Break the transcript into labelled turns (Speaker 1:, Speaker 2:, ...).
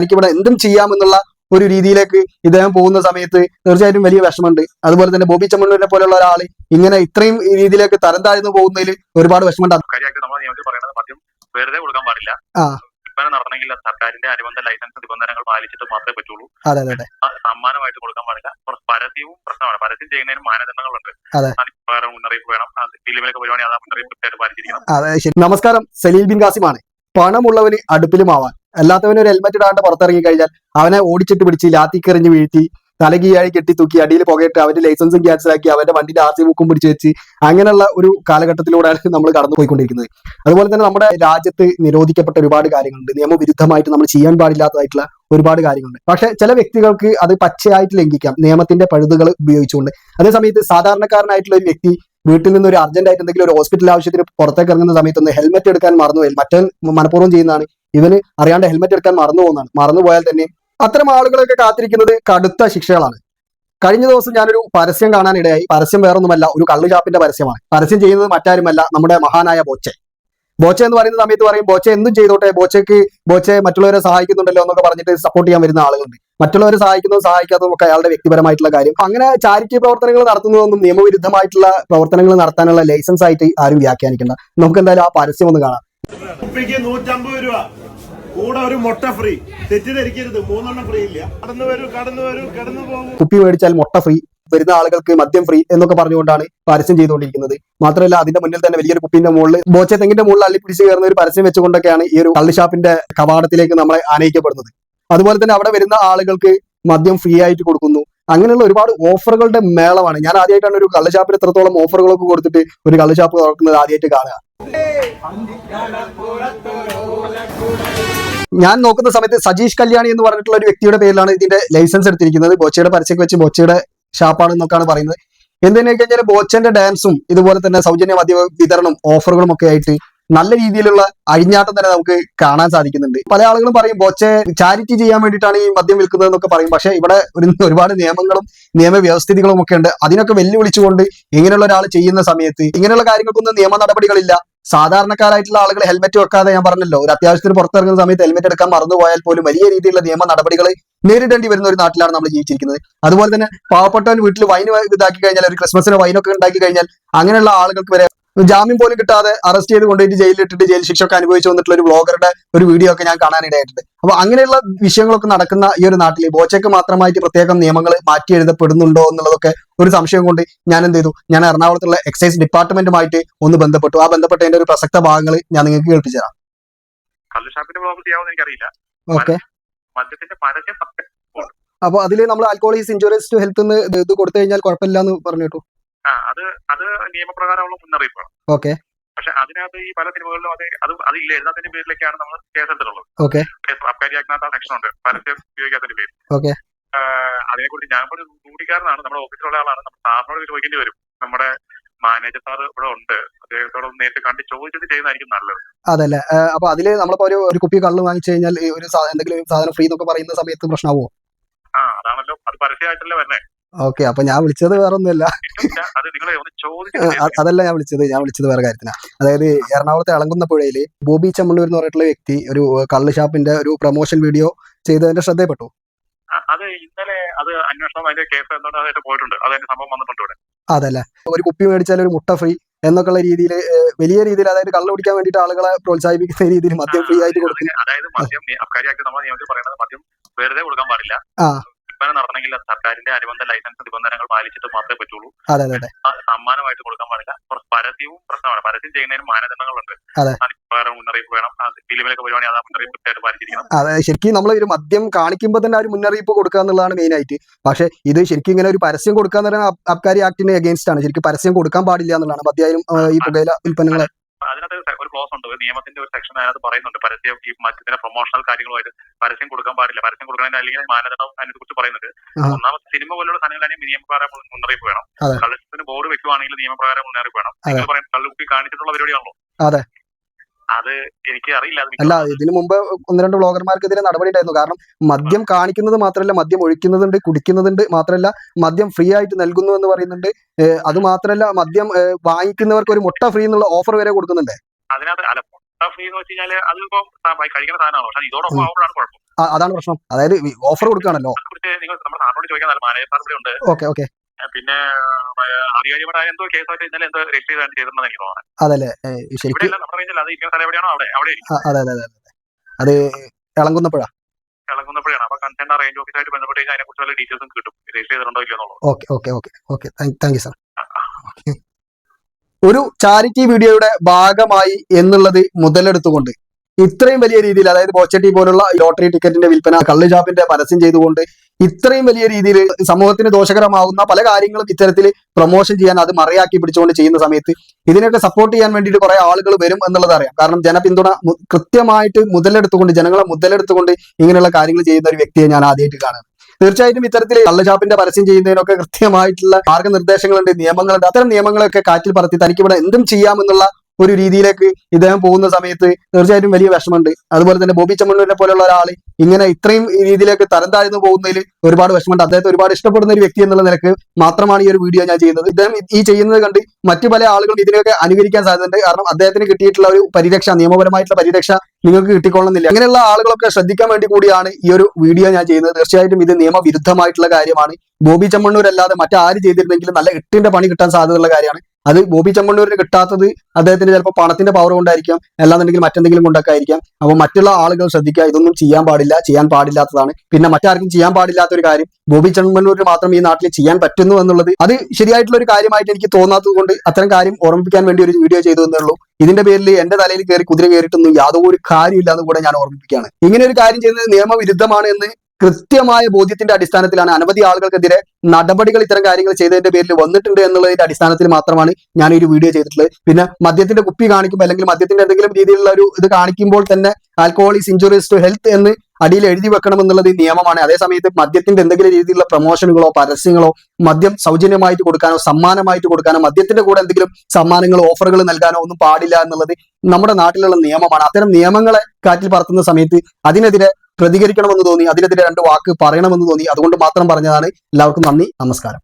Speaker 1: എനിക്കിവിടെ എന്തും ചെയ്യാമെന്നുള്ള ഒരു രീതിയിലേക്ക് ഇദ്ദേഹം പോകുന്ന സമയത്ത് തീർച്ചയായിട്ടും വലിയ വിഷമമുണ്ട്. അതുപോലെ തന്നെ ബോബി ചമ്മണ്ണൂരിനെ പോലുള്ള ഒരാൾ ഇങ്ങനെ ഇത്രയും രീതിയിലേക്ക് തരം താഴ്ന്നു പോകുന്നതിൽ ഒരുപാട് വിഷമമുണ്ട്.
Speaker 2: വെറുതെ കൊടുക്കാൻ പാടില്ല.
Speaker 1: ആ.
Speaker 2: വിൽപ്പന നടത്തണമെങ്കിൽ സർക്കാരിന്റെ അനുബന്ധ ലൈസൻസ് നിബന്ധനകൾ പാലിച്ചിട്ട് മാത്രമേ പറ്റുള്ളൂ.
Speaker 1: അതെ അതെ
Speaker 2: സമ്മാനമായിട്ട് കൊടുക്കാൻ പാടില്ല. കുറച്ച് പരസ്യവും പ്രശ്നമാണ്. പരസ്യം ചെയ്യുന്നതിന് മാനദണ്ഡങ്ങളുണ്ട്. അതിന് വേറെ മുന്നറിയിപ്പ് വേണം. അത് ഫിലിമിലൊക്കെ വരുവാണെങ്കിൽ അത് ആ മുന്നറിയിപ്പ് പാലിച്ചിരിക്കണം.
Speaker 1: അതെ നമസ്കാരം. സലീൽ ബിൻ കാസിമാണ് പണമുള്ളവന് അടുപ്പിലുമാവാൻ. അല്ലാത്തവന് ഒരു ഹെൽമെറ്റ് ഇടാണ്ട് പുറത്തിറങ്ങി കഴിഞ്ഞാൽ അവനെ ഓടിച്ചിട്ട് പിടിച്ച് ലാത്തിക്കെറിഞ്ഞ് വീഴ്ത്തി തലകീയായി കെട്ടി തൂക്കി അടിയിൽ പുകയിട്ട് അവന്റെ ലൈസൻസും ക്യാൻസൽ ആക്കി അവന്റെ വണ്ടിന്റെ ആർ സി ബുക്കും പിടിച്ച് വെച്ച് അങ്ങനെയുള്ള ഒരു കാലഘട്ടത്തിലൂടെയാണ് നമ്മൾ കടന്നു പോയിക്കൊണ്ടിരിക്കുന്നത്. അതുപോലെ തന്നെ നമ്മുടെ രാജ്യത്ത് നിരോധിക്കപ്പെട്ട ഒരുപാട് കാര്യങ്ങളുണ്ട്. നിയമവിരുദ്ധമായിട്ട് നമ്മൾ ചെയ്യാൻ പാടില്ലാത്തതായിട്ടുള്ള ഒരുപാട് കാര്യങ്ങളുണ്ട്. പക്ഷെ ചില വ്യക്തികൾക്ക് അത് പച്ചയായിട്ട് ലംഘിക്കാം. നിയമത്തിന്റെ പഴുതുകൾ ഉപയോഗിച്ചുകൊണ്ട്. അതേസമയത്ത് സാധാരണക്കാരനായിട്ടുള്ള ഒരു വ്യക്തി വീട്ടിൽ നിന്ന് ഒരു അർജന്റ് ആയിട്ട് എന്തെങ്കിലും ഒരു ഹോസ്പിറ്റൽ ആവശ്യത്തിന് പുറത്തേക്ക് ഇറങ്ങുന്ന സമയത്ത് ഒന്ന് ഹെൽമെറ്റ് എടുക്കാൻ മറന്നു മറ്റേ മനഃപൂർവം ചെയ്യുന്നതാണ് ഇവന് അറിയാണ്ട് ഹെൽമെറ്റ് എടുക്കാൻ മറന്നു പോകുന്നതാണ്. മറന്നു പോയാൽ തന്നെ അത്തരം ആളുകളൊക്കെ കാത്തിരിക്കുന്നത് കടുത്ത ശിക്ഷകളാണ്. കഴിഞ്ഞ ദിവസം ഞാനൊരു പരസ്യം കാണാനിടയായി പരസ്യം വേറൊന്നുമല്ല ഒരു കള്ളുചാപ്പിന്റെ പരസ്യമാണ്. പരസ്യം ചെയ്യുന്നത് മറ്റാരുമല്ല നമ്മുടെ മഹാനായ ബോച്ചെ. ബോച്ച എന്ന് പറയുന്ന സമയത്ത് പറയും ബോച്ച എന്തും ചെയ്തോട്ടെ ബോച്ചയ്ക്ക് ബോച്ചെ മറ്റുള്ളവരെ സഹായിക്കുന്നുണ്ടല്ലോ എന്നൊക്കെ പറഞ്ഞിട്ട് സപ്പോർട്ട് ചെയ്യാൻ വരുന്ന ആളുകളുണ്ട്. മറ്റുള്ളവരെ സഹായിക്കുന്നതും സഹായിക്കാത്തതും ഒക്കെ അയാളുടെ വ്യക്തിപരമായിട്ടുള്ള കാര്യം. അങ്ങനെ ചാരിറ്റി പ്രവർത്തനങ്ങൾ നടത്തുന്നതൊന്നും നിയമവിരുദ്ധമായിട്ടുള്ള പ്രവർത്തനങ്ങൾ നടത്താനുള്ള ലൈസൻസ് ആയിട്ട് ആരും വ്യാഖ്യാനിക്കണ്ട. നമുക്ക് എന്തായാലും ആ പരസ്യം ഒന്ന് കാണാം.
Speaker 3: കുപ്പിക്ക് നൂറ്റമ്പത് രൂപ. കൂടെ ഒരു മുട്ട ഫ്രീ. തെറ്റിദ്ധരിക്കരുത്. മൂന്നെണ്ണം ഫ്രീ ഇല്ല. കടന്നു വരൂ കടന്നു വരൂ കടന്നു പോകും.
Speaker 1: കുപ്പി മേടിച്ചാൽ മുട്ട ഫ്രീ വരുന്ന ആളുകൾക്ക് മദ്യം ഫ്രീ എന്നൊക്കെ പറഞ്ഞുകൊണ്ടാണ് പരസ്യം ചെയ്തുകൊണ്ടിരിക്കുന്നത്. മാത്രമല്ല അതിന്റെ മുന്നിൽ തന്നെ വലിയൊരു കുപ്പിന്റെ മുകളിൽ ബോച്ച തെങ്ങിന്റെ മുകളിൽ അള്ളി പിടിച്ചു കയറുന്ന ഒരു പരസ്യം വെച്ചുകൊണ്ടൊക്കെയാണ് ഈ ഒരു കള്ളിഷാപ്പിന്റെ കവാടത്തിലേക്ക് നമ്മളെ ആനയിക്കപ്പെടുന്നത്. അതുപോലെ തന്നെ അവിടെ വരുന്ന ആളുകൾക്ക് മദ്യം ഫ്രീ ആയിട്ട് കൊടുക്കുന്നു. അങ്ങനെയുള്ള ഒരുപാട് ഓഫറുകളുടെ മേളമാണ്. ഞാൻ ആദ്യമായിട്ടാണ് ഒരു കള്ളുഷാപ്പിന് എത്രത്തോളം ഓഫറുകളൊക്കെ കൊടുത്തിട്ട് ഒരു കള്ളുഷാപ്പ് തുറക്കുന്നത് ആദ്യമായിട്ട് കാണുക. ഞാൻ നോക്കുന്ന സമയത്ത് സജീഷ് കല്യാണി എന്ന് പറഞ്ഞിട്ടുള്ള ഒരു വ്യക്തിയുടെ പേരിലാണ് ഇതിന്റെ ലൈസൻസ് എടുത്തിരിക്കുന്നത്. ബോച്ചയുടെ പരസ്യം വെച്ച് ബോച്ചയുടെ ഷാപ്പാണ് എന്നൊക്കെയാണ് പറയുന്നത്. എന്തെന്ന് കഴിഞ്ഞാൽ ബോച്ചന്റെ ഡാൻസും ഇതുപോലെ തന്നെ സൗജന്യ മദ്യ വിതരണം ഓഫറുകളും ഒക്കെ ആയിട്ട് നല്ല രീതിയിലുള്ള അഴിഞ്ഞാട്ടം തന്നെ നമുക്ക് കാണാൻ സാധിക്കുന്നുണ്ട്. പല ആളുകളും പറയും ബോച്ചെ ചാരിറ്റി ചെയ്യാൻ വേണ്ടിയിട്ടാണ് ഈ മദ്യം വിൽക്കുന്നത് എന്നൊക്കെ പറയും. പക്ഷെ ഇവിടെ ഒരു ഒരുപാട് നിയമങ്ങളും നിയമവ്യവസ്ഥിതികളും ഒക്കെ ഉണ്ട്. അതിനൊക്കെ വെല്ലുവിളിച്ചുകൊണ്ട് ഇങ്ങനെയുള്ള ഒരാൾ ചെയ്യുന്ന സമയത്ത് ഇങ്ങനെയുള്ള കാര്യങ്ങൾക്കൊന്നും നിയമ നടപടികളില്ല. സാധാരണക്കാരായിട്ടുള്ള ആളുകൾ ഹെൽമെറ്റ് വെക്കാതെ ഞാൻ പറഞ്ഞല്ലോ ഒരു അത്യാവശ്യത്തിന് പുറത്തിറങ്ങുന്ന സമയത്ത് ഹെൽമെറ്റ് എടുക്കാൻ മറന്നുപോയാൽ പോലും വലിയ രീതിയിലുള്ള നിയമ നടപടികൾ നേരിടേണ്ടി വരുന്ന ഒരു നാട്ടിലാണ് നമ്മൾ ജീവിച്ചിരിക്കുന്നത്. അതുപോലെ തന്നെ പാവപ്പെട്ടവൻ വീട്ടിൽ വൈൻ ഇതാക്കി കഴിഞ്ഞാൽ ഒരു ക്രിസ്മസിന് വൈനൊക്കെ ഉണ്ടാക്കി കഴിഞ്ഞാൽ അങ്ങനെയുള്ള ആളുകൾക്ക് വരെ ജാമ്യം പോലും കിട്ടാതെ അറസ്റ്റ് ചെയ്ത് കൊണ്ടുപോയിട്ട് ജയിലിലിട്ടിട്ട് ജയിൽ ശിക്ഷ ഒക്കെ അനുഭവിച്ചു വന്നിട്ടുള്ള ഒരു ബ്ലോഗറുടെ ഒരു വീഡിയോ ഒക്കെ ഞാൻ കാണാനിടയായിട്ടുണ്ട് അപ്പൊ അങ്ങനെയുള്ള വിഷയങ്ങളൊക്കെ നടക്കുന്ന ഈ ഒരു നാട്ടിൽ ബോച്ചയ്ക്ക് മാത്രമായിട്ട് പ്രത്യേകം നിയമങ്ങൾ മാറ്റി എഴുതപ്പെടുന്നുണ്ടോ എന്നുള്ളതൊക്കെ ഒരു സംശയം കൊണ്ട് ഞാൻ എന്ത് ചെയ്തു? ഞാൻ എറണാകുളത്തുള്ള എക്സൈസ് ഡിപ്പാർട്ട്മെന്റുമായിട്ട് ഒന്ന് ബന്ധപ്പെട്ടു. ആ ബന്ധപ്പെട്ടതിന്റെ ഒരു പ്രസക്ത ഭാഗങ്ങൾ ഞാൻ നിങ്ങൾക്ക് കേൾപ്പിച്ചു തരാം.
Speaker 2: ഷാപ്പിന്റെ ബ്ലോഗ് ചെയ്യാമെന്ന് എനിക്കറിയില്ല.
Speaker 1: ഓക്കെ.
Speaker 2: മദ്യത്തിന്റെ പരസ്യം പത്ത്
Speaker 1: അപ്പൊ അതിൽ നമ്മൾ ആൽക്കോളീസ് ഇൻഷുറൻസ് ടു ഹെൽത്ത് എന്ന് ഇത് കൊടുത്തു കഴിഞ്ഞാൽ കുഴപ്പമില്ല എന്ന് പറഞ്ഞു കേട്ടു.
Speaker 2: ആ അത് അത് നിയമപ്രകാരമുള്ള മുന്നറിയിപ്പാണ്.
Speaker 1: ഓക്കെ.
Speaker 2: പക്ഷെ അതിനകത്ത് ഈ പല സിനിമകളിലും അത് അത് ഇല്ല. എഴുതാത്തതിന്റെ പേരിലേക്കാണ് നമ്മൾ കേസെടുത്തിട്ടുള്ളത്.
Speaker 1: ഓക്കെ.
Speaker 2: കേസ് അബ്കാരി ആക്ടിനകത്ത് ആ സെക്ഷൻ ഉണ്ട് പരസ്യം ഉപയോഗിക്കാത്തതിന്റെ പേര്
Speaker 1: അതിനെ
Speaker 2: അതിനെക്കുറിച്ച് ഞാൻ ഒരു കൂടിക്കാരനാണ് നമ്മുടെ ഓഫീസിലുള്ള ആളാണ്. നമ്മുടെ സാറിനോട് ചോദിക്കേണ്ടി വരും. നമ്മുടെ മാനേജർ സാർ ഇവിടെ ഉണ്ട്. അദ്ദേഹത്തോട് നേരിട്ട് കണ്ട് ചോദിച്ചിട്ട് ചെയ്യുന്നതായിരിക്കും നല്ലത്.
Speaker 1: അതല്ലേ. അപ്പൊ അതിൽ നമ്മളിപ്പോ ഒരു ഒരു കുപ്പി കള്ള് വാങ്ങിച്ചു കഴിഞ്ഞാൽ ഒരു എന്തെങ്കിലും സാധനം ഫ്രീ എന്നൊക്കെ പറയുന്ന സമയത്ത് പ്രശ്നമാവോ?
Speaker 2: ആ അതാണല്ലോ. അത് പരസ്യമായിട്ടല്ലേ വരണേ.
Speaker 1: ഓക്കെ അപ്പൊ ഞാൻ വിളിച്ചത് വേറെ ഒന്നുമല്ല അതല്ല ഞാൻ വിളിച്ചത് ഞാൻ വിളിച്ചത് വേറെ കാര്യത്തിനാ. അതായത് എറണാകുളത്തെ ഇളങ്കുന്ന പുഴയിൽ ബോബി ചമ്മള്ളൂർ എന്ന് പറഞ്ഞിട്ടുള്ള വ്യക്തി ഒരു കള്ള് ഷാപ്പിന്റെ ഒരു പ്രൊമോഷൻ വീഡിയോ ചെയ്തതിന്റെ ശ്രദ്ധയപ്പെട്ടു
Speaker 2: അത് ഇന്നലെ അത് അന്വേഷണം അതിന്റെ കേസ് എന്നോട് പോയിട്ടുണ്ട്. അതിന്റെ സംഭവം വന്നിട്ടുണ്ട് ഇവിടെ.
Speaker 1: അതല്ലേ. ഒരു കുപ്പി മേടിച്ചാൽ ഒരു മുട്ട ഫ്രീ എന്നൊക്കെയുള്ള രീതിയിൽ വലിയ രീതിയിൽ അതായത് കള്ള് കുടിക്കാൻ വേണ്ടിട്ട് ആളുകളെ പ്രോത്സാഹിപ്പിക്കുന്ന രീതിയിൽ മദ്യം ഫ്രീ ആയിട്ട് കൊടുക്കും
Speaker 2: അതായത് മദ്യം നി- നമ്മൾ നമ്മുടെ നിയമത്തിൽ പറയുന്നത് മദ്യം വെറുതെ കൊടുക്കാൻ പാടില്ല. വിൽപ്പന നടത്തണമെങ്കിൽ സർക്കാരിന്റെ അനുബന്ധ ലൈസൻസ് നിബന്ധനകൾ പാലിച്ചിട്ട് മാത്രമേ പറ്റുള്ളൂ. സമ്മാനമായിട്ട് കൊടുക്കാൻ പാടില്ല. പരസ്യവും പ്രശ്നമാണ്. പരസ്യം ചെയ്യുന്നതിന് മാനദണ്ഡങ്ങളുണ്ട്.
Speaker 1: അതെ.
Speaker 2: അതിന് മുന്നറിയിപ്പ് വേണം. ഫിലിമിലൊക്കെ വരുവാണെങ്കിൽ അത് ആ മുന്നറിയിപ്പ് കൃത്യമായിട്ട് പാലിച്ചിരിക്കണം.
Speaker 1: അതെ ശരിക്കും നമ്മൾ ഒരു മദ്യം കാണിക്കുമ്പോൾ തന്നെ ആ ഒരു മുന്നറിയിപ്പ് കൊടുക്കുക എന്നുള്ളതാണ് മെയിൻ ആയിട്ട്. പക്ഷെ ഇത് ശരിക്കും ഇങ്ങനെ ഒരു പരസ്യം കൊടുക്കുക എന്ന് പറയുന്നത് അബ്- അബ്കാരി ആക്ടിന് അഗേൻസ്റ്റ് ആണ്. ശരിക്കും പരസ്യം കൊടുക്കാൻ പാടില്ല എന്നുള്ളതാണ്. മദ്യായാലും ഈ പുകയില ഉൽപ്പന്നങ്ങളെ.
Speaker 2: അതിനകത്ത് ക്ലോസ് ഉണ്ട്. ഒരു നിയമത്തിന്റെ ഒരു സെക്ഷൻ അതിനകത്ത് പറയുന്നുണ്ട്. പരസ്യം ഈ മറ്റത്തിന്റെ പ്രൊമോഷണൽ കാര്യങ്ങളുമായിട്ട് പരസ്യം കൊടുക്കാൻ പാടില്ല. പരസ്യം കൊടുക്കുന്നതിന് അല്ലെങ്കിൽ മാനദണ്ഡം അതിനെ കുറിച്ച് പറയുന്നുണ്ട്. ഒന്നാമത് സിനിമ പോലുള്ള സാധനങ്ങളാണെങ്കിൽ നിയമപ്രകാരം മുന്നറിയിപ്പ് വേണം. കള്ളത്തിന് ബോർഡ് വെക്കുവാണെങ്കിൽ നിയമപ്രകാരം മുന്നറിയിപ്പ് വേണം. നിങ്ങൾ പറയുന്നത് കള്ളുകുപ്പി കാണിച്ചിട്ടുള്ള പരിപാടിയാണല്ലോ.
Speaker 1: അതെ.
Speaker 2: അത് എനിക്ക് അറിയില്ല.
Speaker 1: അല്ല ഇതിനു മുമ്പ് ഒന്ന് രണ്ട് ബ്ലോഗർമാർക്കെതിരെ നടപടി ഉണ്ടായിരുന്നു. കാരണം മദ്യം കാണിക്കുന്നത് മാത്രമല്ല മദ്യം ഒഴിക്കുന്നതുണ്ട് കുടിക്കുന്നതുണ്ട് മാത്രമല്ല മദ്യം ഫ്രീ ആയിട്ട് നൽകുന്നു എന്ന് പറയുന്നുണ്ട്. അത് മാത്രമല്ല മദ്യം വാങ്ങിക്കുന്നവർക്ക് ഒരു മുട്ട ഫ്രീ എന്നുള്ള ഓഫർ വരെ കൊടുക്കുന്നുണ്ട്.
Speaker 2: അതിനകത്ത് അല്ല മുട്ട ഫ്രീ എന്ന് വെച്ച് കഴിഞ്ഞാൽ അതിപ്പോ കഴിക്കുന്ന സാധനമാണ്? പക്ഷെ ഇതോടൊപ്പം ആവുമ്പോഴാണ് കുഴപ്പം.
Speaker 1: അതാണ് പ്രശ്നം. അതായത് ഓഫർ കൊടുക്കുകയാണല്ലോ.
Speaker 2: നിങ്ങൾ നമ്മുടെ സാറിനോട് ചോദിക്കാൻ ഇവിടെ ഉണ്ട്.
Speaker 1: Okay okay.
Speaker 2: പിന്നെ ആധികാരികമായ എന്തോ കേസായിട്ട് ഇന്നലെ എന്തോ രജിസ്റ്റർ ചെയ്താണ് ചെയ്തിരുന്നത് എനിക്ക് തോന്നുന്നത്
Speaker 1: അതല്ലേ. ശരിക്കും
Speaker 2: നമ്മുടെ റേഞ്ചിൽ അത് ഇരിക്കുന്ന സ്ഥലം എവിടെയാണോ അവിടെ? അവിടെ
Speaker 1: അതെ അതെ അതെ അതെ. ഇളങ്കുന്നപ്പോഴാ
Speaker 2: ഇളങ്ങുന്നപ്പോഴാണ് അപ്പൊ കൺസേൺ റേഞ്ച് ഓഫീസായിട്ട് ബന്ധപ്പെട്ട് കഴിഞ്ഞാൽ അതിനെക്കുറിച്ച് വല്ല ഡീറ്റെയിൽസും കിട്ടും. രജിസ്റ്റർ ചെയ്തിട്ടുണ്ടോ ഇല്ലയോ എന്നുള്ളത്.
Speaker 1: Okay okay okay okay. Thank you sir. ഒരു ചാരിറ്റി വീഡിയോയുടെ ഭാഗമായി എന്നുള്ളത് മുതലെടുത്തുകൊണ്ട് ഇത്രയും വലിയ രീതിയിൽ അതായത് ബോച്ചട്ടി പോലുള്ള ലോട്ടറി ടിക്കറ്റിന്റെ വിൽപ്പന കള്ളുചാപ്പിന്റെ പരസ്യം ചെയ്തുകൊണ്ട് ഇത്രയും വലിയ രീതിയിൽ സമൂഹത്തിന് ദോഷകരമാകുന്ന പല കാര്യങ്ങളും ഇത്തരത്തിൽ പ്രൊമോഷൻ ചെയ്യാൻ അത് മറയാക്കി പിടിച്ചുകൊണ്ട് ചെയ്യുന്ന സമയത്ത് ഇതിനൊക്കെ സപ്പോർട്ട് ചെയ്യാൻ വേണ്ടിയിട്ട് കുറെ ആളുകൾ വരും എന്നുള്ളത് അറിയാം. കാരണം ജനപിന്തുണ കൃത്യമായിട്ട് മുതലെടുത്തുകൊണ്ട് ജനങ്ങളെ മുതലെടുത്തുകൊണ്ട് ഇങ്ങനെയുള്ള കാര്യങ്ങൾ ചെയ്യുന്ന ഒരു വ്യക്തിയെ ഞാൻ ആദ്യമായിട്ട് കാണുന്നത് തീർച്ചയായിട്ടും ഇത്തരത്തിൽ കള്ളുചാപ്പിന്റെ പരസ്യം ചെയ്യുന്നതിനൊക്കെ കൃത്യമായിട്ടുള്ള മാർഗനിർദ്ദേശങ്ങളുണ്ട് നിയമങ്ങളുണ്ട്. അത്തരം നിയമങ്ങളൊക്കെ കാറ്റിൽ പറത്തി തനിക്കിവിടെ എന്തും ചെയ്യാമെന്നുള്ള ഒരു രീതിയിലേക്ക് ഇദ്ദേഹം പോകുന്ന സമയത്ത് തീർച്ചയായിട്ടും വലിയ വിഷമമുണ്ട്. അതുപോലെ തന്നെ ബോബി ചമ്മണ്ണൂരിനെ പോലുള്ള ഒരാൾ ഇങ്ങനെ ഇത്രയും രീതിയിലേക്ക് തരം താഴ്ന്നു പോകുന്നതിൽ ഒരുപാട് വിഷമമുണ്ട്. അദ്ദേഹത്തെ ഒരുപാട് ഇഷ്ടപ്പെടുന്ന ഒരു വ്യക്തി എന്നുള്ള നിലയ്ക്ക് മാത്രമാണ് ഈ ഒരു വീഡിയോ ഞാൻ ചെയ്യുന്നത്. ഇദ്ദേഹം ഈ ചെയ്യുന്നത് കണ്ട് മറ്റു പല ആളുകളും ഇതിനെയൊക്കെ അനുകരിക്കാൻ സാധ്യതയുണ്ട്. കാരണം അദ്ദേഹത്തിന് കിട്ടിയിട്ടുള്ള ഒരു പരിരക്ഷ നിയമപരമായിട്ടുള്ള പരിരക്ഷ നിങ്ങൾക്ക് കിട്ടിക്കൊള്ളുന്നില്ല അങ്ങനെയുള്ള ആളുകളൊക്കെ ശ്രദ്ധിക്കാൻ വേണ്ടി കൂടിയാണ് ഈ ഒരു വീഡിയോ ഞാൻ ചെയ്യുന്നത്. തീർച്ചയായിട്ടും ഇത് നിയമവിരുദ്ധമായിട്ടുള്ള കാര്യമാണ്. ബോബി ചമ്മണ്ണൂർ അല്ലാതെ മറ്റാര് ചെയ്തിരുന്നെങ്കിലും നല്ല എട്ടിന്റെ പണി കിട്ടാൻ സാധ്യതയുള്ള കാര്യമാണ്. അത് ബോബി ചെമ്മണ്ണൂരിന് കിട്ടാത്തത് അദ്ദേഹത്തിന് ചിലപ്പോൾ പണത്തിന്റെ പവർ കൊണ്ടായിരിക്കാം. അല്ലാന്നുണ്ടെങ്കിൽ മറ്റെന്തെങ്കിലും കൊണ്ടൊക്കെ ആയിരിക്കാം അപ്പോൾ മറ്റുള്ള ആളുകൾ ശ്രദ്ധിക്കുക ഇതൊന്നും ചെയ്യാൻ പാടില്ല ചെയ്യാൻ പാടില്ലാത്തതാണ്. പിന്നെ മറ്റാർക്കും ചെയ്യാൻ പാടില്ലാത്ത ഒരു കാര്യം ബോബി ചെമ്മണ്ണൂരിന് മാത്രം ഈ നാട്ടിൽ ചെയ്യാൻ പറ്റുന്നു എന്നുള്ളത്. അത് ശരിയായിട്ടുള്ള ഒരു കാര്യമായിട്ട് എനിക്ക് തോന്നാത്തത് കൊണ്ട് അത്തരം കാര്യം ഓർമ്മിപ്പിക്കാൻ വേണ്ടി ഒരു വീഡിയോ ചെയ്തു എന്നുള്ളൂ ഇതിന്റെ പേരിൽ എന്റെ തലയിൽ കയറി കുതിര കയറിയിട്ടൊന്നും യാതൊരു കാര്യമില്ല എന്ന് കൂടെ ഞാൻ ഓർമ്മിപ്പിക്കുകയാണ്. ഇങ്ങനെ ഒരു കാര്യം ചെയ്യുന്നത് നിയമവിരുദ്ധമാണ് എന്ന് കൃത്യമായ ബോധ്യത്തിന്റെ അടിസ്ഥാനത്തിലാണ് അനവധി ആളുകൾക്കെതിരെ നടപടികൾ ഇത്തരം കാര്യങ്ങൾ ചെയ്തതിന്റെ പേരിൽ വന്നിട്ടുണ്ട് എന്നുള്ളതിന്റെ അടിസ്ഥാനത്തിൽ മാത്രമാണ് ഞാൻ ഒരു വീഡിയോ ചെയ്തിട്ടുള്ളത്. പിന്നെ മദ്യത്തിന്റെ കുപ്പി കാണിക്കുമ്പോൾ അല്ലെങ്കിൽ മദ്യത്തിന്റെ എന്തെങ്കിലും രീതിയിലുള്ള ഒരു ഇത് കാണിക്കുമ്പോൾ തന്നെ alcohol is injuries to health എന്ന് അടിയിൽ എഴുതി വെക്കണം എന്നുള്ളത് ഈ നിയമമാണ്. അതേസമയത്ത് മദ്യത്തിന്റെ എന്തെങ്കിലും രീതിയിലുള്ള പ്രൊമോഷനുകളോ പരസ്യങ്ങളോ മദ്യം സൗജന്യമായിട്ട് കൊടുക്കാനോ സമ്മാനമായിട്ട് കൊടുക്കാനോ മദ്യത്തിന്റെ കൂടെ എന്തെങ്കിലും സമ്മാനങ്ങൾ ഓഫറുകൾ നൽകാനോ ഒന്നും പാടില്ല എന്നുള്ളത് നമ്മുടെ നാട്ടിലുള്ള നിയമമാണ്. അത്തരം നിയമങ്ങളെ കാറ്റിൽ പറത്തുന്ന സമയത്ത് അതിനെതിരെ പ്രതികരിക്കണമെന്ന് തോന്നി അതിനെതിരെ രണ്ട് വാക്ക് പറയണമെന്ന് തോന്നി. അതുകൊണ്ട് മാത്രം പറഞ്ഞതാണ്. എല്ലാവർക്കും നന്ദി. നമസ്കാരം.